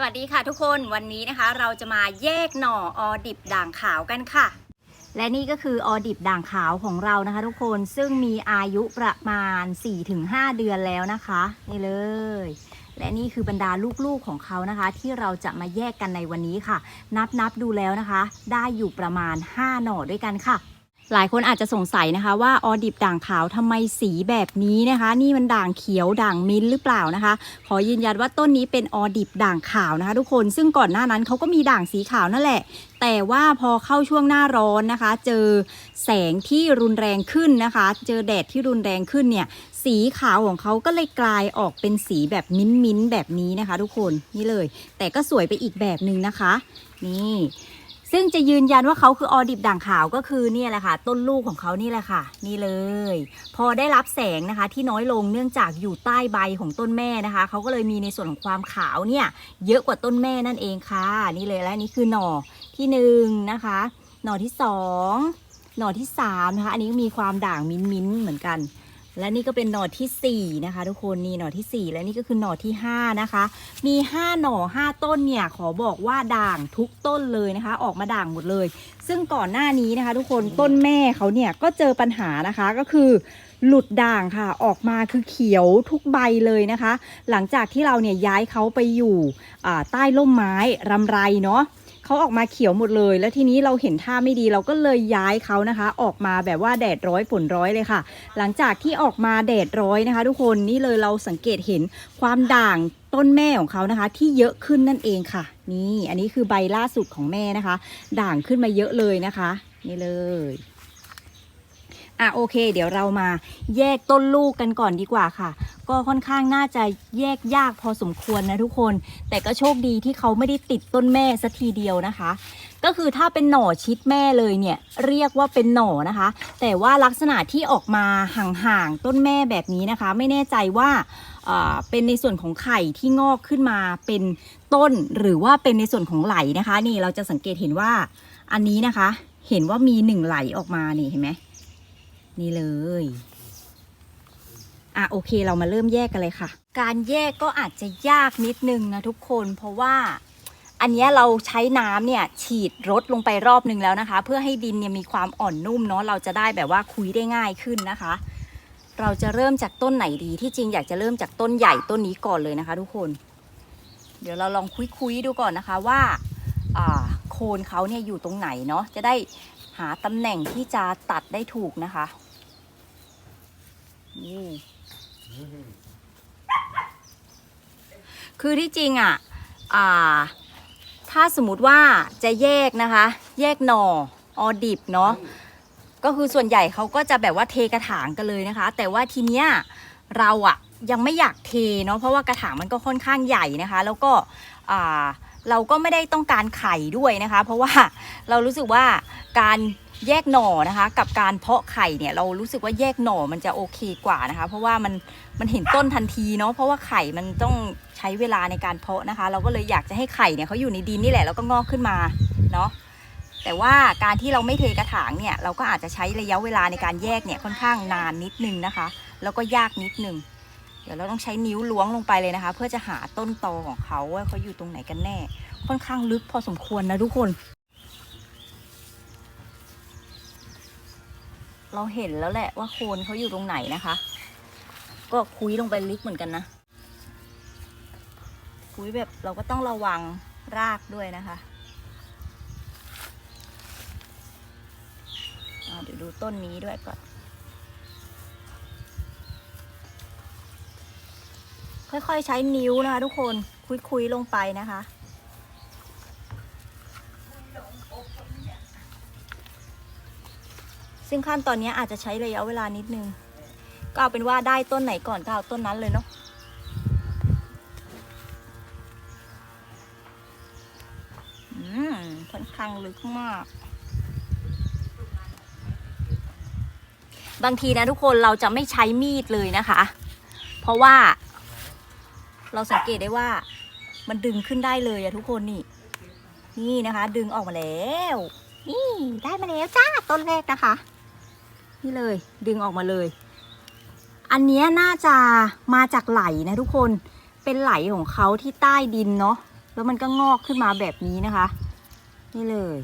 สวัสดีค่ะทุกคนวันนี้นะคะ เราจะมาแยกหน่อออดิบด่างขาวกันค่ะ และนี่ก็คือออดิบด่างขาวของเรานะคะ ทุกคนซึ่งมีอายุประมาณ 4-5 เดือนแล้วนะคะ นี่เลย และนี่คือบรรดาลูกๆของเขานะคะ ที่เราจะมาแยกกันในวันนี้ค่ะ นับนับดูแล้วนะคะ ได้อยู่ประมาณ 5 หน่อด้วยกันค่ะ หลายคนอาจจะสงสัยนะคะว่าออดิบด่างขาวทำไมสีแบบนี้นะคะ นี่มันด่างเขียวด่างมิ้นหรือเปล่านะคะ ขอยืนยันว่าต้นนี้เป็นออดิบด่างขาวนะคะ ทุกคนซึ่งก่อนหน้านั้นเขาก็มีด่างสีขาวนั่นแหละ แต่ว่าพอเข้าช่วงหน้าร้อนนะคะ เจอแสงที่รุนแรงขึ้นนะคะ เจอแดดที่รุนแรงขึ้นเนี่ย สีขาวของเขาก็เลยกลายออกเป็นสีแบบมิ้นมิ้นแบบนี้นะคะ ทุกคนนี่เลย แต่ก็สวยไปอีกแบบหนึ่งนะคะ นี่ ซึ่งจะยืนยันว่าเขาคือออดิบด่างขาวก็คือเนี่ยแหละค่ะ ต้นลูกของเขานี่แหละค่ะ นี่เลย พอได้รับแสงนะคะ ที่น้อยลงเนื่องจากอยู่ใต้ใบของต้นแม่นะคะเขาก็เลยมีในส่วนของความขาวเนี่ย เยอะกว่าต้นแม่นั่นเองค่ะ นี่เลยและนี่คือหน่อที่หนึ่งนะคะ หน่อที่สองหน่อที่สามนะคะ อันนี้มีความด่างมิ้นมิ้นๆเหมือนกัน และนี่ก็เป็นหน่อที่สี่นะคะ ทุกคนนี่หน่อที่สี่และนี่ก็คือหน่อที่ห้านะคะ มี 5 หน่อ 5 ต้นเนี่ยขอบอกว่าด่างทุกต้นเลยนะคะ ออกมาด่างหมดเลย ซึ่งก่อนหน้านี้นะคะ ทุกคนต้นแม่เขาเนี่ยก็เจอปัญหานะคะก็คือหลุดด่างค่ะออกมาคือเขียวทุกใบเลยนะคะ หลังจากที่เราเนี่ยย้ายเขาไปอยู่ใต้ร่มไม้รำไรเนาะ เขาออกมาเขียวหมดเลย แล้วทีนี้เราเห็นท่าไม่ดีเราก็เลยย้ายเขานะคะ ออกมาแบบว่าแดดร้อยฝนร้อยเลยค่ะ หลังจากที่ออกมาแดดร้อยนะคะ ทุกคนนี่เลยเราสังเกตเห็นความด่างต้นแม่ของเขานะคะ ที่เยอะขึ้นนั่นเองค่ะ นี่อันนี้คือใบล่าสุดของแม่นะคะ ด่างขึ้นมาเยอะเลยนะคะ นี่เลย อะโอเค เดี๋ยวเรามาแยกต้นลูกกันก่อนดีกว่าค่ะ ก็ค่อนข้างน่าจะแยกยากพอสมควรนะทุกคน แต่ก็โชคดีที่เขาไม่ได้ติดต้นแม่สัทีเดียวนะคะ ก็คือถ้าเป็นหน่อชิดแม่เลยเนี่ยเรียกว่าเป็นหน่อนะคะ แต่ว่าลักษณะที่ออกมาห่างๆต้นแม่แบบนี้นะคะ ไม่แน่ใจว่าเป็นในส่วนของไข่ที่งอกขึ้นมาเป็นต้นหรือว่าเป็นในส่วนของไหลนะคะ นี่เราจะสังเกตเห็นว่าอันนี้นะคะ เห็นว่ามีหนึ่งไหลออกมานี่เห็นไหม นี่เลยอะโอเคเรามาเริ่มแยกกันเลยค่ะ การแยกก็อาจจะยากนิดนึงนะทุกคนเพราะว่าอันเนี้ยเราใช้น้ำเนี่ยฉีดรดลงไปรอบนึงแล้วนะคะ เพื่อให้ดินเนี่ยมีความอ่อนนุ่มเนาะเราจะได้แบบว่าคุยได้ง่ายขึ้นนะคะ เราจะเริ่มจากต้นไหนดีที่จริงอยากจะเริ่มจากต้นใหญ่ต้นนี้ก่อนเลยนะคะ ทุกคน เดี๋ยวเราลองคุยๆดูก่อนนะคะว่าอ่าโคนเขาเนี่ยอยู่ตรงไหนเนาะจะได้หาตำแหน่งที่จะตัดได้ถูกนะคะ นี่ คือที่จริงอะอ่า ถ้าสมมติว่าจะแยกนะคะ แยกหน่อออดิบเนาะก็คือส่วนใหญ่เขาก็จะแบบว่าเทกระถางกันเลยนะคะ แต่ว่าทีเนี้ยเราอะยังไม่อยากเทเนาะเพราะว่ากระถางมันก็ค่อนข้างใหญ่นะคะ แล้วก็เราก็ไม่ได้ต้องการไข่ด้วยนะคะ เพราะว่าเรารู้สึกว่าการ แยกหน่อนะคะ กับการเพาะไข่เนี่ยเรารู้สึกว่าแยกหน่อมันจะโอเคกว่านะคะ เพราะว่ามันมันเห็นต้นทันทีเนาะเพราะว่าไข่มันต้องใช้เวลาในการเพาะนะคะ เราก็เลยอยากจะให้ไข่เนี่ยเขาอยู่ในดินนี่แหละแล้วก็งอกขึ้นมาเนาะแต่ว่าการที่เราไม่เทกระถางเนี่ยเราก็อาจจะใช้ระยะเวลาในการแยกเนี่ยค่อนข้างนานนิดนึงนะคะ แล้วก็ยากนิดนึงเดี๋ยวเราต้องใช้นิ้วล้วงลงไปเลยนะคะ เพื่อจะหาต้นตอของเขาว่าเขาอยู่ตรงไหนกันแน่ ค่อนข้างลึกพอสมควรนะทุกคน เราเห็นแล้วแหละว่าโคนเขาอยู่ตรงไหนนะคะ ก็คุยลงไปลึกเหมือนกันนะ คุยแบบเราก็ต้องระวังรากด้วยนะคะเดี๋ยวดูต้นนี้ด้วยก่อน ค่อยๆใช้นิ้วนะคะทุกคนคุยๆลงไปนะคะ ซึ่งขั้นตอนนี้อาจจะใช้ระยะเวลานิดนึง ก็เอาเป็นว่าได้ต้นไหนก่อนก็เอาต้นนั้นเลยเนาะอืมค่อนข้างลึกมาก บางทีนะทุกคนเราจะไม่ใช้มีดเลยนะคะ เพราะว่า เราสังเกตได้ว่า มันดึงขึ้นได้เลยอะทุกคนนี่ นี่นะคะ ดึงออกมาแล้ว นี่ได้มาแล้วจ้าต้นแรกนะคะ นี่เลยดึงออกมาเลย อันนี้น่าจะมาจากไหลนะทุกคนเป็นไหลของเขาที่ใต้ดินเนาะแล้วมันก็งอกขึ้นมาแบบนี้นะคะ นี่เลย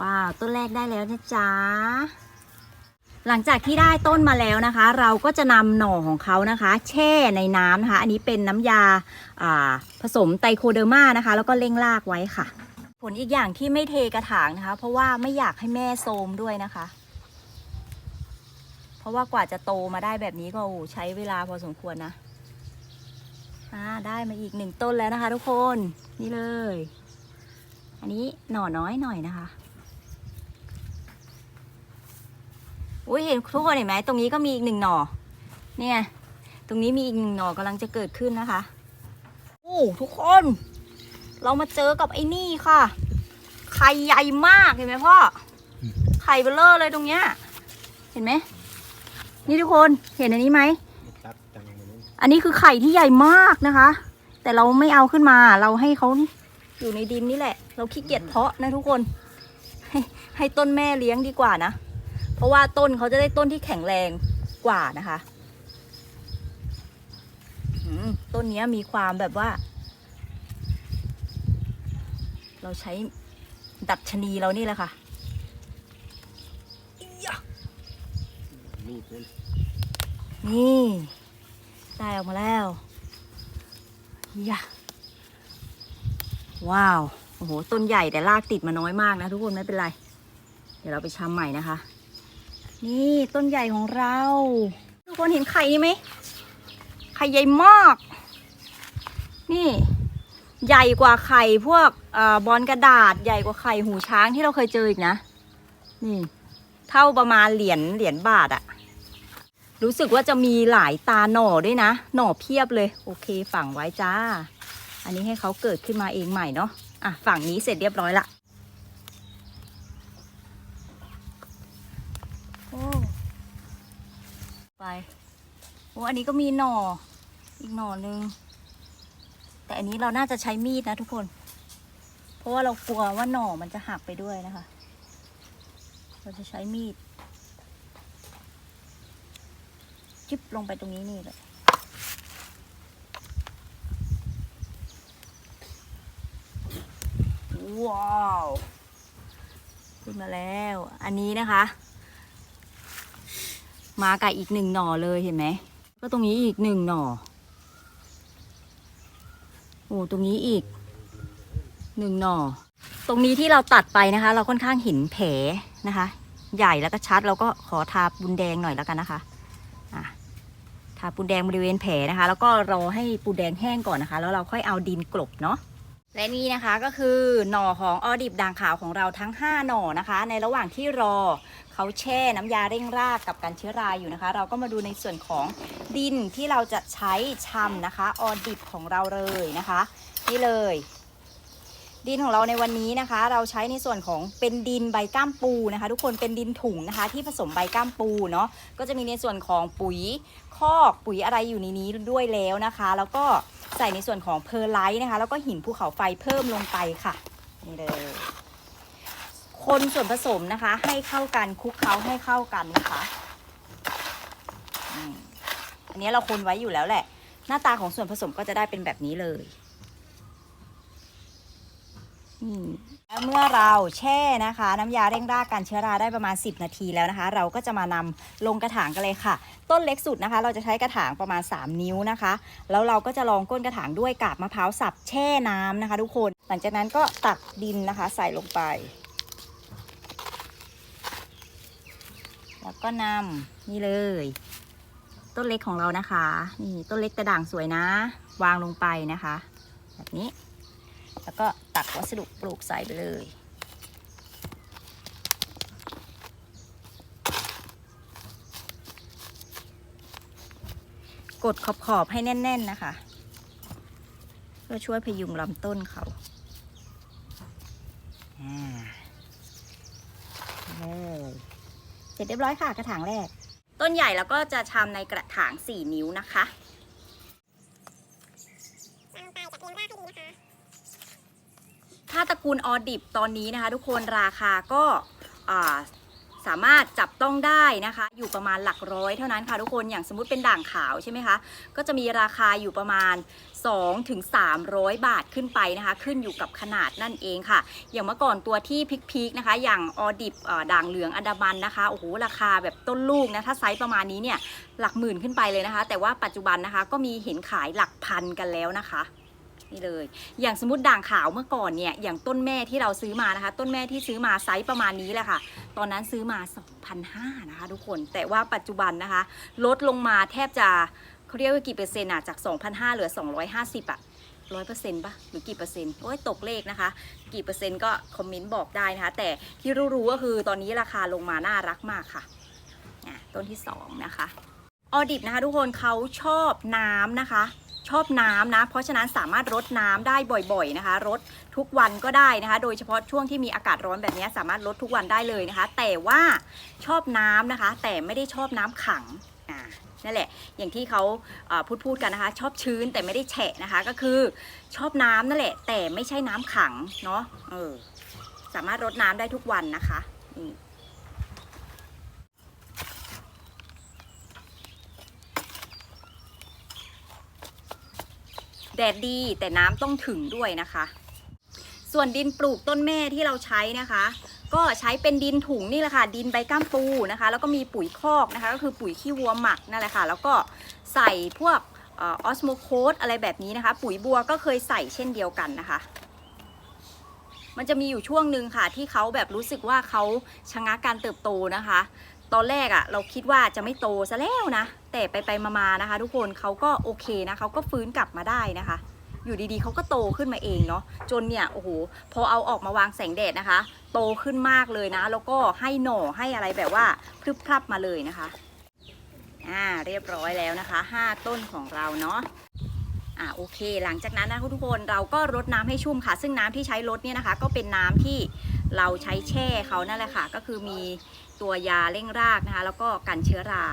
ว้าวต้นแรกได้แล้วนะจ๊ะหลังจากที่ได้ต้นมาแล้วนะคะ เราก็จะนำหน่อของเขานะคะ แช่ในน้ำนะคะ อันนี้เป็นน้ำยาอ่าผสมไตโคเดอร์มานะคะ แล้วก็เร่งรากไว้ค่ะ ผลอีกอย่างที่ไม่เทกระถางนะคะ เพราะว่าไม่อยากให้แม่โทมด้วยนะคะ เพราะว่ากว่าจะโตมาได้แบบนี้ก็ใช้เวลาพอสมควรนะอ่าได้มาอีกหนึ่งต้นแล้วนะคะ ทุกคนนี่เลย อันนี้หน่อน้อยหน่อยนะคะอุ้ยเห็นทุกคนเห็นไหมตรงนี้ก็มีอีกหนึ่งหน่อเนี่ยตรงนี้มีอีกหนึ่งหน่อกำลังจะเกิดขึ้นนะคะโอ้ทุกคน เรามาเจอกับไอ้นี่ค่ะไข่ใหญ่มากเห็นไหมพ่อไข่เบลเลอร์เลยตรงเนี้ย เห็นไหม นี่ทุกคนเห็นอันนี้ไหมตัดจังเลยอันนี้คือไข่ที่ใหญ่มากนะคะ แต่เราไม่เอาขึ้นมา เราให้เขาอยู่ในดินนี่แหละ เราขี้เกียจเพาะนะทุกคนให้ให้ต้นแม่เลี้ยงดีกว่านะ เพราะว่าต้นเขาจะได้ต้นที่แข็งแรงกว่านะคะอืมต้นเนี้ยมีความแบบว่า เราใช้ดัดชนีเรานี่แหละค่ะอิ๊ยะ มีดมันนี่ได้ออกมาแล้วยะว้าว โอ้โห ต้นใหญ่แต่รากติดมาน้อยมากนะทุกคนไม่เป็นไร เดี๋ยวเราไปชำใหม่นะคะ นี่ต้นใหญ่ของเรา ทุกคนเห็นไข่นี่ไหม ไข่ใหญ่มาก นี่ ใหญ่กว่าไข่พวกอบอลกระดาษ ใหญ่กว่าไข่หูช้างที่เราเคยเจออีกนะ นี่ เท่าประมาณเหรียญเหรียญบาทอะ รู้สึกว่าจะมีหลายตาหน่อด้วยนะ หน่อเพียบเลย โอเคฝังไว้จ้า อันนี้ให้เขาเกิดขึ้นมาเองใหม่เนาะอะฝั่งนี้เสร็จเรียบร้อยละโอ้ไปโอ้อันนี้ก็มีหน่ออีกหน่อนึง แต่อันนี้เราน่าจะใช้มีดนะทุกคน เพราะว่าเรากลัวว่าหน่อมันจะหักไปด้วยนะคะ เราจะใช้มีด จิ๊บลงไปตรงนี้นี่เลยว้าวขึ้นมาแล้ว อันนี้นะคะ มากับอีกหนึ่งหน่อเลยเห็นไหมก็ตรงนี้อีกหนึ่งหน่อ โอ้ตรงนี้อีกหนึ่งหน่อ ตรงนี้ที่เราตัดไปนะคะ เราค่อนข้างเห็นแผลนะคะ ใหญ่แล้วก็ชัดเราก็ขอทาบุญแดงหน่อยแล้วกันนะคะอะ ทาปูนแดงบริเวณแผลนะคะ แล้วก็รอให้ปูนแดงแห้งก่อนนะคะ แล้วเราค่อยเอาดินกลบเนาะและนี่นะคะก็คือหน่อของออดิบด่างขาวของเราทั้ง 5 หน่อนะคะ ในระหว่างที่รอเขาแช่น้ำยาเร่งรากกับการเชื้อราอยู่นะคะ เราก็มาดูในส่วนของดินที่เราจะใช้ชำนะคะออดิบของเราเลยนะคะ นี่เลย ดินของเราในวันนี้นะคะ เราใช้ในส่วนของเป็นดินใบก้ามปูนะคะ ทุกคนเป็นดินถุงนะคะ ที่ผสมใบก้ามปูเนาะก็จะมีในส่วนของปุ๋ยคอกปุ๋ยอะไรอยู่ในนี้ด้วยแล้วนะคะ แล้วก็ใส่ในส่วนของเพอร์ไลท์นะคะ แล้วก็หินภูเขาไฟเพิ่มลงไปค่ะนี่เลยคนส่วนผสมนะคะ ให้เข้ากันคลุกเคล้าให้เข้ากันนะคะอันนี้เราคนไว้อยู่แล้วแหละ หน้าตาของส่วนผสมก็จะได้เป็นแบบนี้เลย นี่แล้วเมื่อเราแช่นะคะ น้ำยาเร่งรากกันเชื้อราได้ประมาณ 10 นาทีแล้วนะคะ เราก็จะมานำลงกระถางกันเลยค่ะ ต้นเล็กสุดนะคะ เราจะใช้กระถางประมาณ 3 นิ้วนะคะ แล้วเราก็จะลองก้นกระถางด้วยกาบมะพร้าวสับแช่น้ำนะคะ ทุกคนหลังจากนั้นก็ตักดินนะคะ ใส่ลงไป แล้วก็นำนี่เลย ต้นเล็กของเรานะคะนี่ต้นเล็กกระด่างสวยนะ วางลงไปนะคะ แบบนี้ แล้วก็ตักวัสดุปลูกใส่ไปเลย กดขอบขอบๆให้แน่น ๆ นะคะ เพื่อช่วยพยุงลำต้นเขาอ่าเลยเสร็จเรียบร้อยค่ะกระถางแรก ต้นใหญ่แล้วก็จะชำในกระถาง 4 นิ้วนะคะ ถ้าตระกูลออดิบตอนนี้นะคะ ทุกคนราคาก็สามารถจับต้องได้นะคะ อยู่ประมาณหลักร้อยเท่านั้นค่ะทุกคนอย่างสมมติเป็นด่างขาวใช่ไหมคะก็จะมีราคาอยู่ประมาณ2ถึงบาทขึ้นไปนะคะ ขึ้นอยู่กับขนาดนั่นเองค่ะ อย่างเมื่อก่อนตัวที่พิกๆนะคะ อย่างออดิบด่างเหลืองอันดามันนะคะโอ้โหราคาแบบต้นลูกนะถ้าไซส์ประมาณนี้เนี่ยหลักหมื่นขึ้นไปเลยนะคะ แต่ว่าปัจจุบันนะคะก็มีเห็นขายหลักพันกันแล้วนะคะ นี่เลย อย่างสมมติด่างขาวเมื่อก่อนเนี่ย อย่างต้นแม่ที่เราซื้อมานะคะ ต้นแม่ที่ซื้อมาไซส์ประมาณนี้แหละค่ะ ตอนนั้นซื้อมา 2,500นะคะ ทุกคน แต่ว่าปัจจุบันนะคะ ลดลงมาแทบจะเขาเรียกว่ากี่เปอร์เซ็นต์อะจาก 2,500เหลือ 250อะร้อยเปอร์เซ็นต์ปะหรือกี่เปอร์เซ็นต์โอ้ยตกเลขนะคะ กี่เปอร์เซ็นต์ก็คอมเมนต์บอกได้นะคะ แต่ที่รู้ๆก็คือตอนนี้ราคาลงมาน่ารักมากค่ะอะต้นที่สองนะคะออดิบนะคะ ทุกคนเขาชอบน้ำนะคะ ชอบน้ำนะ เพราะฉะนั้นสามารถรดน้ำได้บ่อยๆนะคะ รดทุกวันก็ได้นะคะ โดยเฉพาะช่วงที่มีอากาศร้อนแบบนี้สามารถรดทุกวันได้เลยนะคะ แต่ว่าชอบน้ำนะคะ แต่ไม่ได้ชอบน้ำขังอ่านั่นแหละ อย่างที่เขาพูดพูดกันนะคะ ชอบชื้นแต่ไม่ได้แฉะนะคะ ก็คือชอบน้ำนั่นแหละ แต่ไม่ใช่น้ำขังเนาะ เออ สามารถรดน้ำได้ทุกวันนะคะนี่แดดดีแต่น้ำต้องถึงด้วยนะคะ ส่วนดินปลูกต้นแม่ที่เราใช้นะคะ ก็ใช้เป็นดินถุงนี่แหละค่ะ ดินใบก้ามปูนะคะ แล้วก็มีปุ๋ยคอกนะคะ ก็คือปุ๋ยขี้วัวหมักนั่นแหละค่ะ แล้วก็ใส่พวกออสโมโคสอะไรแบบนี้นะคะ ปุ๋ยบัวก็เคยใส่เช่นเดียวกันนะคะมันจะมีอยู่ช่วงหนึ่งค่ะที่เขาแบบรู้สึกว่าเขาชะงักการเติบโตนะคะ ตอนแรกอะ่ะ เราคิดว่าจะไม่โตซะแล้วนะ แต่ไปไปๆมาๆนะคะ ทุกคนเขาก็โอเคนะเขาก็ฟื้นกลับมาได้นะคะ อยู่ดีๆเขาก็โตขึ้นมาเองเนาะจนเนี่ยโอ้โหพอเอาออกมาวางแสงแดดนะคะ โตขึ้นมากเลยนะ แล้วก็ให้หน่อให้อะไรแบบว่าพรึบพรับมาเลยนะคะอ่าเรียบร้อยแล้วนะคะ 5 ต้นของเราเนาะอ่าโอเค หลังจากนั้นนะทุกคนเราก็รดน้ำให้ชุ่มค่ะ ซึ่งน้ำที่ใช้รดเนี่ยนะคะ ก็เป็นน้ำที่เราใช้แช่เขานั่นแหละค่ะ ก็คือมี ตัวยาเร่งรากนะคะ แล้วก็กันเชื้อรา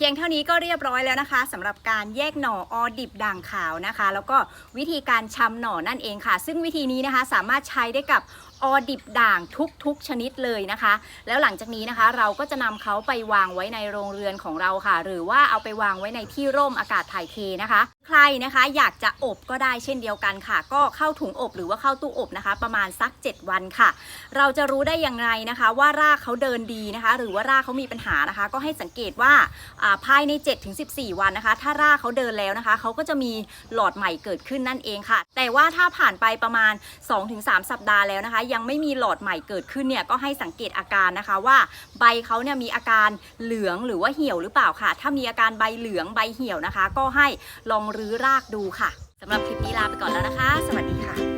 เพียงเท่านี้ก็เรียบร้อยแล้วนะคะสำหรับการแยกหน่อออดิบด่างขาวนะคะ แล้วก็วิธีการชำหน่อนั่นเองค่ะ ซึ่งวิธีนี้นะคะสามารถใช้ได้กับ ออดิบด่างทุกๆชนิดเลยนะคะ แล้วหลังจากนี้นะคะ เราก็จะนำเขาไปวางไว้ในโรงเรือนของเราค่ะ หรือว่าเอาไปวางไว้ในที่ร่มอากาศถ่ายเทนะคะ ใครนะคะอยากจะอบก็ได้เช่นเดียวกันค่ะ ก็เข้าถุงอบหรือว่าเข้าตู้อบนะคะ ประมาณสัก 7 วันค่ะ เราจะรู้ได้อย่างไรนะคะ ว่ารากเขาเดินดีนะคะ หรือว่ารากเขามีปัญหานะคะ ก็ให้สังเกตว่าอ่าภายใน 7-14 วันนะคะ ถ้ารากเขาเดินแล้วนะคะเขาก็จะมีหลอดใหม่เกิดขึ้นนั่นเองค่ะ แต่ว่าถ้าผ่านไปประมาณ 2-3 สัปดาห์แล้วนะคะยังไม่มีหลอดใหม่เกิดขึ้นเนี่ยก็ให้สังเกตอาการนะคะว่าใบเขาเนี่ยมีอาการเหลืองหรือว่าเหี่ยวหรือเปล่าค่ะ ถ้ามีอาการใบเหลืองใบเหี่ยวนะคะ ก็ให้ลองรื้อรากดูค่ะสำหรับคลิปนี้ลาไปก่อนแล้วนะคะ สวัสดีค่ะ